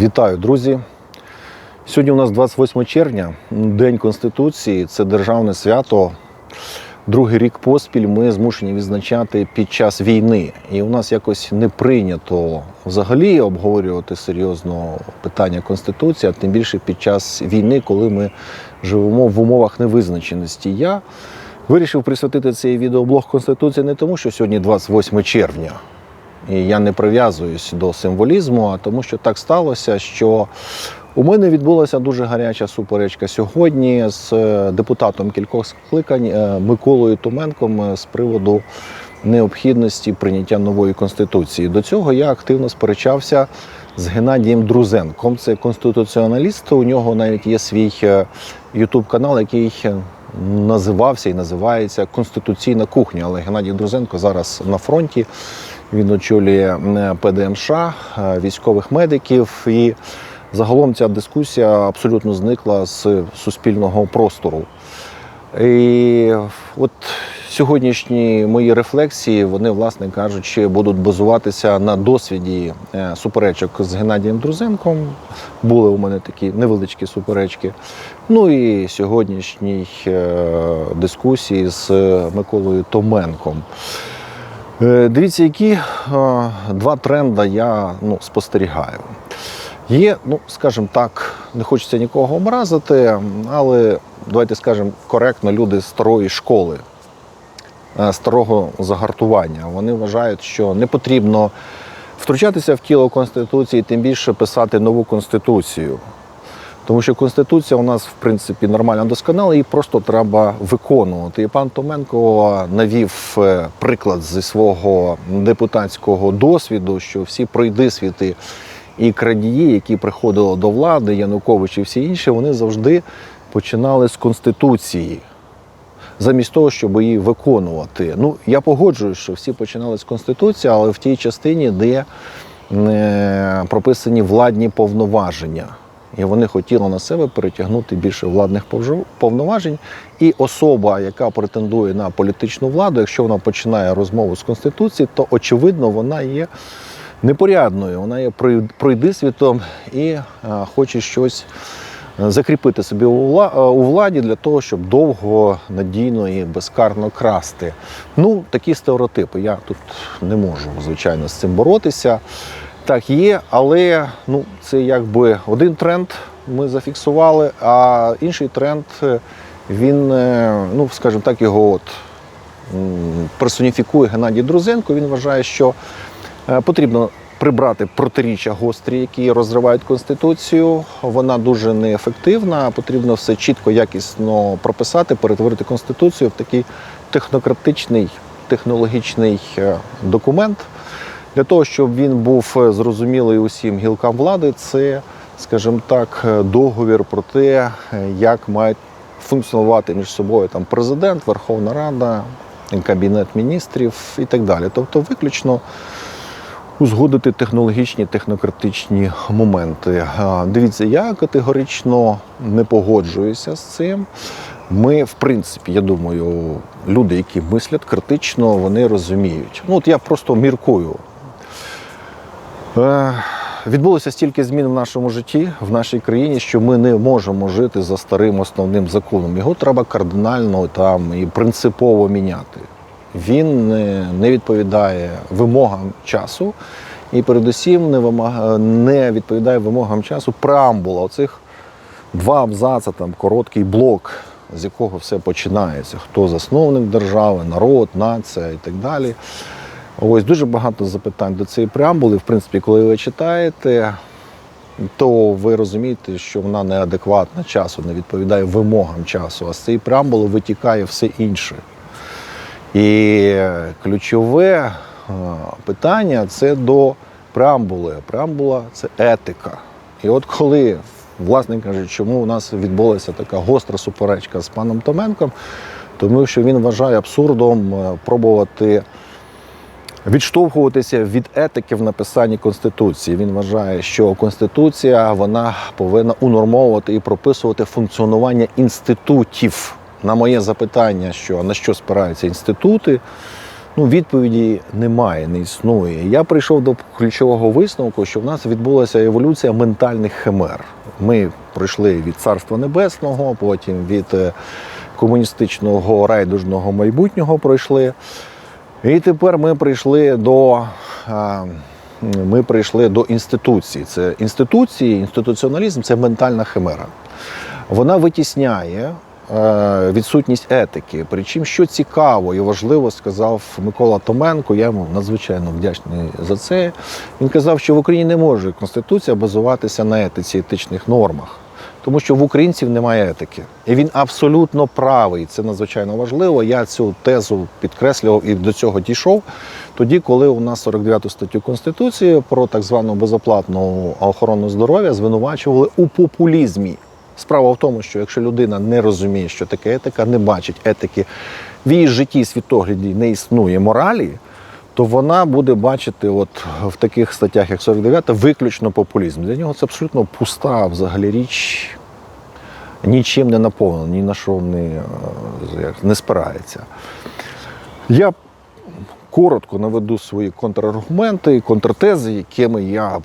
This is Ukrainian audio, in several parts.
Вітаю, друзі! Сьогодні у нас 28 червня, День Конституції. Це державне свято. Другий рік поспіль ми змушені відзначати під час війни. І у нас якось не прийнято взагалі обговорювати серйозно питання Конституції, а тим більше під час війни, коли ми живемо в умовах невизначеності. Я вирішив присвятити цей відеоблог Конституції не тому, що сьогодні 28 червня. І я не прив'язуюсь до символізму, а тому, що так сталося, що у мене відбулася дуже гаряча суперечка сьогодні з е, депутатом кількох скликань е, Миколою Туменком е, з приводу необхідності прийняття нової конституції. До цього я активно сперечався з Геннадієм Друзенком. Це конституціоналіст. У нього навіть є свій ютуб канал, який називався і називається Конституційна кухня. Але Геннадій Друзенко зараз на фронті. Він очолює ПДМШ, е, військових медиків. І загалом ця дискусія абсолютно зникла з суспільного простору. І от сьогоднішні мої рефлексії, вони, власне кажучи, будуть базуватися на досвіді е, суперечок з Геннадієм Друзенком. Були у мене такі невеличкі суперечки. Ну і сьогоднішній е, дискусії з Миколою Томенком. Е, Дивіться, які е, два тренди я ну, спостерігаю. Є, ну скажімо так, не хочеться нікого образити, але давайте скажемо коректно, люди старої школи, е, старого загартування. Вони вважають, що не потрібно втручатися в тіло Конституції, тим більше писати нову конституцію. Тому що Конституція у нас, в принципі, нормально досконала, її просто треба виконувати. І пан Томенко навів е, приклад зі свого депутатського досвіду, що всі пройдисвіти і крадії, які приходили до влади, Янукович і всі інші, вони завжди починали з Конституції. Замість того, щоб її виконувати. Ну, я погоджуюсь, що всі починали з Конституції, але в тій частині, де е, прописані владні повноваження. І вони хотіли на себе перетягнути більше владних повноважень. І особа, яка претендує на політичну владу, якщо вона починає розмову з Конституції, то очевидно вона є непорядною, вона є прой- пройдисвітом і е, хоче щось е, закріпити собі е, у владі для того, щоб довго, надійно і безкарно красти. Ну, такі стереотипи. Я тут не можу, звичайно, з цим боротися. Так, є, але ну, це якби один тренд ми зафіксували, а інший тренд е, він, е, ну, скажімо так, його от персоніфікує Геннадій Друзенко. Він вважає, що е, потрібно прибрати протиріччя гострі, які розривають конституцію. Вона дуже неефективна. Потрібно все чітко, якісно прописати, перетворити конституцію в такий технократичний, технологічний документ. Для того, щоб він був е, зрозумілий усім гілкам влади, це, скажімо так, е, договір про те, е, як мають функціонувати між собою там президент, Верховна Рада, Кабінет міністрів і так далі. Тобто, виключно узгодити технологічні, технократичні моменти. Дивіться, я категорично не погоджуюся з цим. Ми, в принципі, я думаю, люди, які мислять критично, вони розуміють. Ну, от я просто міркую. Е, Відбулося стільки змін в нашому житті, в нашій країні, що ми не можемо жити за старим основним законом. Його треба кардинально там і принципово міняти. Він не, відповідає вимогам часу і передусім не, не відповідає вимогам часу преамбула. Оцих два абзаци, там короткий блок, з якого все починається. Хто засновник держави, народ, нація і так далі. Ось дуже багато запитань до цієї преамбули. В принципі, коли ви читаєте, то ви розумієте, що вона неадекватна часу, не відповідає вимогам часу, а з цієї преамбули витікає все інше. І ключове е, питання це до преамбули. Преамбула це етика. І от коли, власне кажучи, чому у нас відбулася така гостра суперечка з паном Томенком, тому що він вважає абсурдом е, пробувати відштовхуватися від етики в написанні конституції. Він вважає, що конституція вона повинна унормовувати і прописувати функціонування інститутів. На моє запитання, що на що спираються інститути, Ну, відповіді немає, не існує. Я прийшов до ключового висновку, що в нас відбулася еволюція ментальних химер. Ми пройшли від Царства Небесного, потім від е, комуністичного райдужного майбутнього пройшли. І тепер ми прийшли до. Ми прийшли до інституції. Це інституції, інституціоналізм це ментальна химера. Вона витісняє е, відсутність етики. Причому, що цікаво і важливо, сказав Микола Томенко, я йому надзвичайно вдячний за це. Він казав, що в Україні не може конституція базуватися на етиці, етичних нормах. Тому що в українців немає етики. І він абсолютно правий. Це надзвичайно важливо. Я цю тезу підкреслював і до цього дійшов. Тоді, коли у нас 49 статтю Конституції про так звану безоплатну охорону здоров'я звинувачували у популізмі. Справа в тому, що якщо людина не розуміє, що таке етика, не бачить етики в її житті світогляді не існує моралі, то вона буде бачити от в таких статтях, як 49, виключно популізм. Для нього це абсолютно пуста взагалі річ, нічим не наповнена, ні на що не, е, не спирається. Я коротко наведу свої контраргументи і контртези, якими я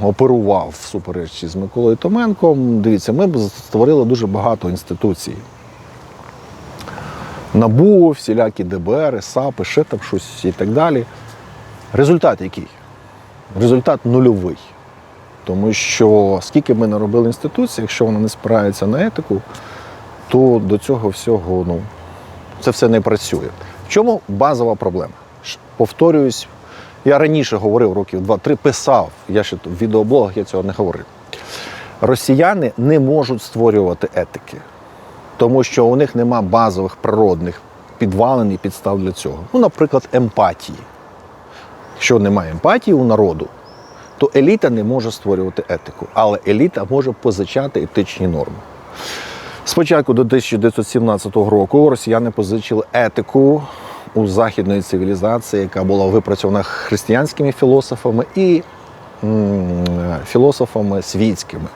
оперував в суперечці з Миколою Томенком. Дивіться, ми б створили дуже багато інституцій. НАБУ, всілякі ДБР, САПи, ще там щось і так далі. Результат який? Результат нульовий. Тому що скільки ми не робили інституцій, якщо вона не спирається на етику, то до цього всього ну, це все не працює. В чому базова проблема? Повторююсь, я раніше говорив років два-три, писав, я ще в відеоблогах я цього не говорив. Росіяни не можуть створювати етики, тому що у них нема базових природних підвалин і підстав для цього. Ну, наприклад, емпатії. Якщо немає емпатії у народу, то еліта не може створювати етику, але еліта може позичати етичні норми. Спочатку до 1917 року росіяни позичили етику у західної цивілізації, яка була випрацьована християнськими філософами і філософами світськими.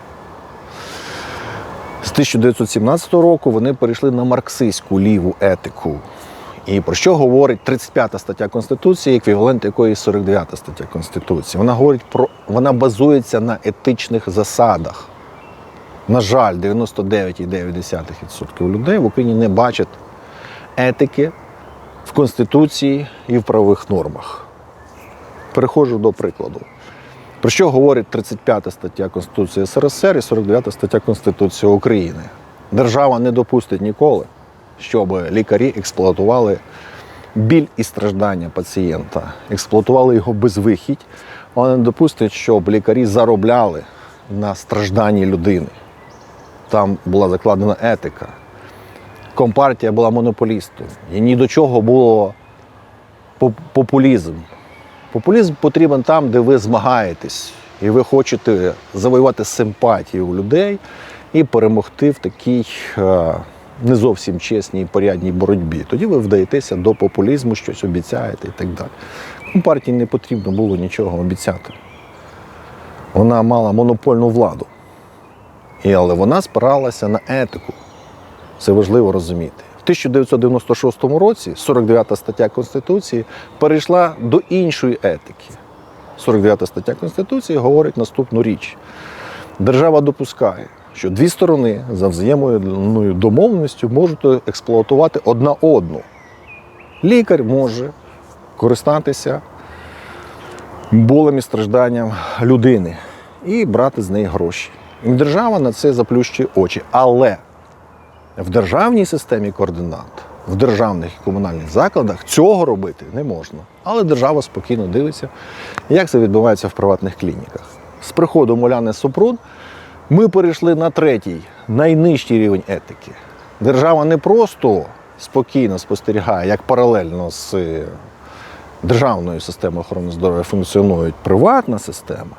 З 1917 року вони перейшли на марксистську ліву етику. І про що говорить 35 стаття Конституції, еквівалент якої 49 стаття Конституції. Вона говорить про вона базується на етичних засадах. На жаль, 99,9% людей в Україні не бачать етики в Конституції і в правових нормах. Переходжу до прикладу. Про що говорить 35 стаття Конституції СРСР і 49 стаття Конституції України? Держава не допустить ніколи, щоб лікарі експлуатували біль і страждання пацієнта, експлуатували його безвихідь, але не допустить, щоб лікарі заробляли на стражданні людини. Там була закладена етика. Компартія була монополістом. І ні до чого було популізм. Популізм потрібен там, де ви змагаєтесь, і ви хочете завоювати симпатію у людей і перемогти в такій е, не зовсім чесній і порядній боротьбі. Тоді ви вдаєтеся до популізму, щось обіцяєте і так далі. Компартії не потрібно було нічого обіцяти. Вона мала монопольну владу. І, але вона спиралася на етику. Це важливо розуміти. В 1996 році 49 стаття Конституції перейшла до іншої етики. 49 стаття Конституції говорить наступну річ: держава допускає, що дві сторони за взаємною домовленістю можуть експлуатувати одна одну. Лікар може користатися болем і стражданням людини і брати з неї гроші. Держава на це заплющує очі. Але в державній системі координат, в державних і комунальних закладах цього робити не можна. Але держава спокійно дивиться, як це відбувається в приватних клініках. З приходом Уляни Супрун ми перейшли на третій, найнижчий рівень етики. Держава не просто спокійно спостерігає, як паралельно з е, державною системою охорони здоров'я функціонує приватна система.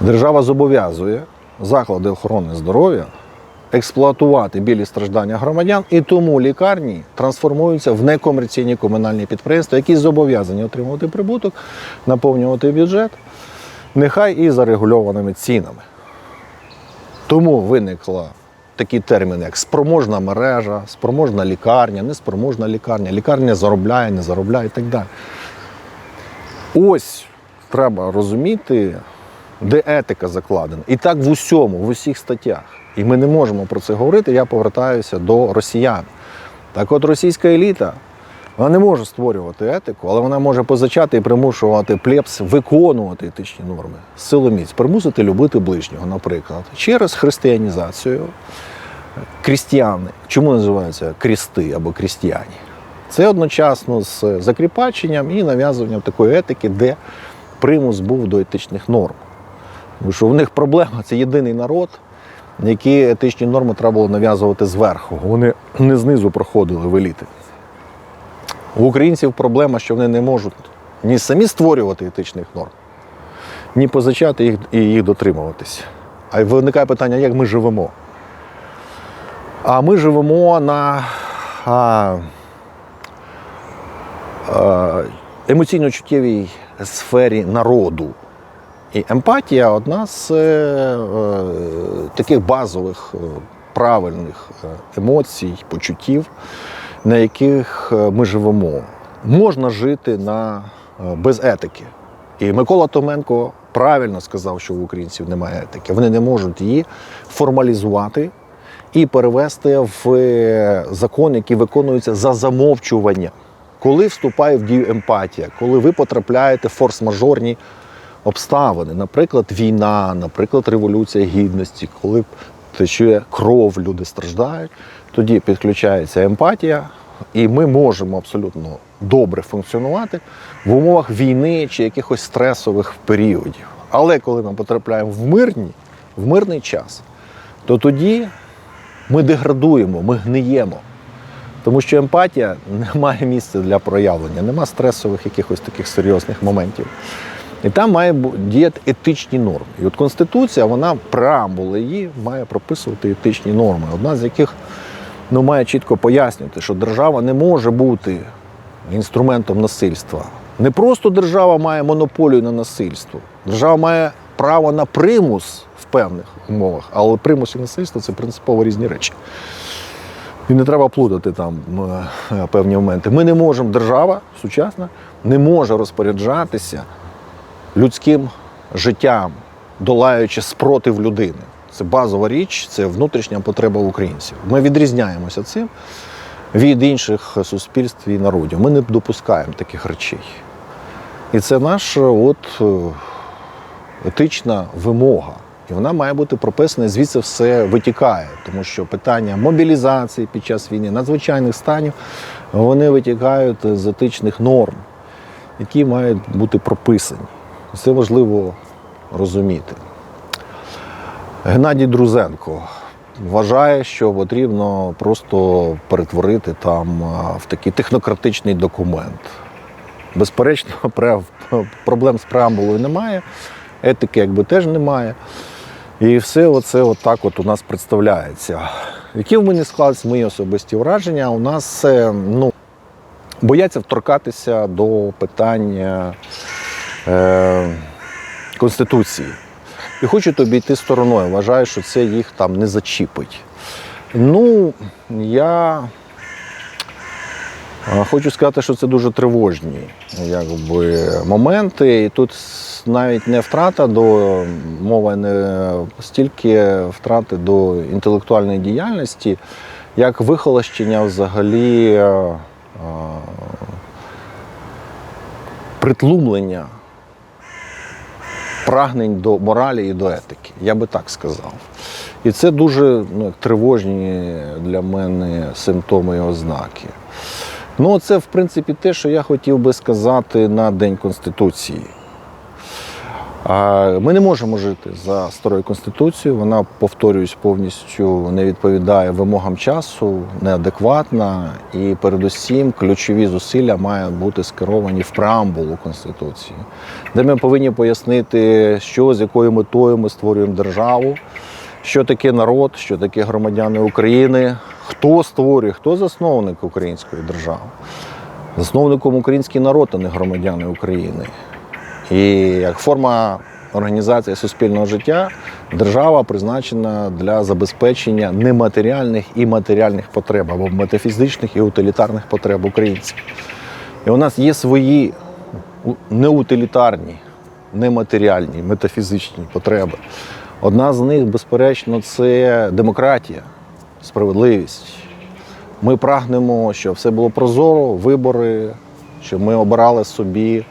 Держава зобов'язує заклади охорони здоров'я експлуатувати білі страждання громадян, і тому лікарні трансформуються в некомерційні комунальні підприємства, які зобов'язані отримувати прибуток, наповнювати бюджет, нехай і за регульованими цінами. Тому виникла такі терміни, як спроможна мережа, спроможна лікарня, неспроможна лікарня, лікарня заробляє, не заробляє і так далі. Ось треба розуміти, де етика закладена. І так в усьому, в усіх статтях. І ми не можемо про це говорити. Я повертаюся до росіян. Так от російська еліта вона не може створювати етику, але вона може позичати і примушувати плебс виконувати етичні норми. Силоміць, примусити любити ближнього, наприклад, через християнізацію. Крістіани. Чому називаються крісти або крістіані? Це одночасно з закріпаченням і нав'язуванням такої етики, де примус був до етичних норм. Тому що в них проблема це єдиний народ, які етичні норми треба було нав'язувати зверху. Вони не знизу проходили в еліти. У українців проблема, що вони не можуть ні самі створювати етичних норм, ні позичати їх і їх дотримуватися. А виникає питання, як ми живемо. А ми живемо на а, а, емоційно-чуттєвій сфері народу. І емпатія одна з е, е, таких базових, е, правильних е, емоцій, почуттів, на яких е, ми живемо. Можна жити на, е, без етики. І Микола Томенко правильно сказав, що в українців немає етики. Вони не можуть її формалізувати і перевести в е, закон, який виконується за замовчування. Коли вступає в дію емпатія, коли ви потрапляєте в форс-мажорні обставини, наприклад, війна, наприклад, революція гідності, коли тече кров, люди страждають, тоді підключається емпатія, і ми можемо абсолютно добре функціонувати в умовах війни чи якихось стресових періодів. Але коли ми потрапляємо в мирні, в мирний час, то тоді ми деградуємо, ми гниємо. Тому що емпатія не має місця для проявлення, нема стресових якихось таких серйозних моментів. І там має діяти етичні норми. І от Конституція, вона преамбула її має прописувати етичні норми, одна з яких ну, має чітко пояснювати, що держава не може бути інструментом насильства. Не просто держава має монополію на насильство, держава має право на примус в певних умовах, але примус і насильство це принципово різні речі. І не треба плутати там е, певні моменти. Ми не можемо, держава сучасна не може розпоряджатися людським життям, долаючи спротив людини. Це базова річ, це внутрішня потреба українців. Ми відрізняємося цим від інших суспільств і народів. Ми не допускаємо таких речей. І це наша от, е, етична вимога. І вона має бути прописана, і звідси все витікає, тому що питання мобілізації під час війни, надзвичайних станів, вони витікають з етичних норм, які мають бути прописані. Це важливо розуміти. Геннадій Друзенко вважає, що потрібно просто перетворити там в такий технократичний документ. Безперечно, проблем з преамбулою немає, етики якби теж немає. І все оце отак от у нас представляється. Які в мене склалися мої особисті враження? У нас е, ну, бояться вторкатися до питання е, Конституції. І хочуть обійти стороною. Вважаю, що це їх там не зачіпить. Ну, я е, хочу сказати, що це дуже тривожні якби, моменти. І тут навіть не втрата до мова не стільки втрати до інтелектуальної діяльності, як вихолощення взагалі е, е, притлумлення прагнень до моралі і до етики. Я би так сказав. І це дуже ну, тривожні для мене симптоми і ознаки. Ну, це, в принципі, те, що я хотів би сказати на День Конституції. Ми не можемо жити за старою конституцією. Вона, повторююсь, повністю не відповідає вимогам часу, неадекватна. І передусім ключові зусилля мають бути скеровані в преамбулу Конституції, де ми повинні пояснити, що з якою метою ми створюємо державу, що таке народ, що таке громадяни України, хто створює, хто засновник української держави. Засновником український народ, а не громадяни України. І як форма організація суспільного життя, держава призначена для забезпечення нематеріальних і матеріальних потреб або метафізичних і утилітарних потреб українців. І у нас є свої неутилітарні, нематеріальні, метафізичні потреби. Одна з них, безперечно, це демократія, справедливість. Ми прагнемо, щоб все було прозоро, вибори, щоб ми обирали собі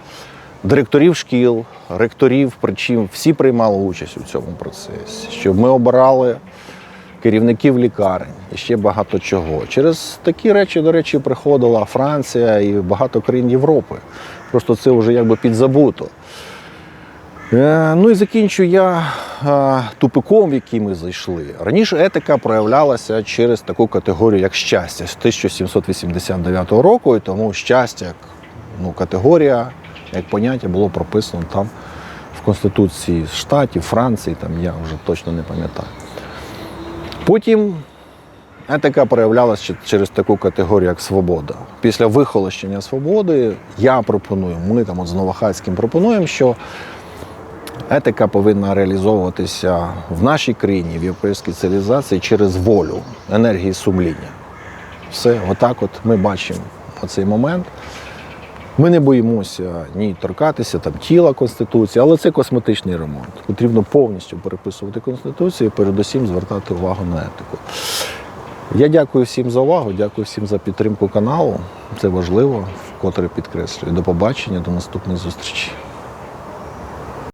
директорів шкіл, ректорів, причим всі приймали участь у цьому процесі, щоб ми обирали керівників лікарень і ще багато чого. Через такі речі, до речі, приходила Франція і багато країн Європи. Просто це вже якби підзабуто. Е, Ну і закінчу я е, тупиком, в який ми зайшли. Раніше етика проявлялася через таку категорію, як щастя з 1789 року, і тому щастя ну, категорія, як поняття було прописано там в Конституції Штатів, Франції, там я вже точно не пам'ятаю. Потім етика проявлялася через таку категорію, як свобода. Після вихолощення свободи я пропоную, ми там от з Новохацьким пропонуємо, що етика повинна реалізовуватися в нашій країні, в європейській цивілізації через волю, енергії сумління. Все, отак от ми бачимо оцей момент. Ми не боїмося ні торкатися там тіла Конституції, але це косметичний ремонт. Потрібно повністю переписувати Конституцію і передусім звертати увагу на етику. Я дякую всім за увагу, дякую всім за підтримку каналу. Це важливо, вкотре підкреслюю. До побачення, до наступних зустрічей.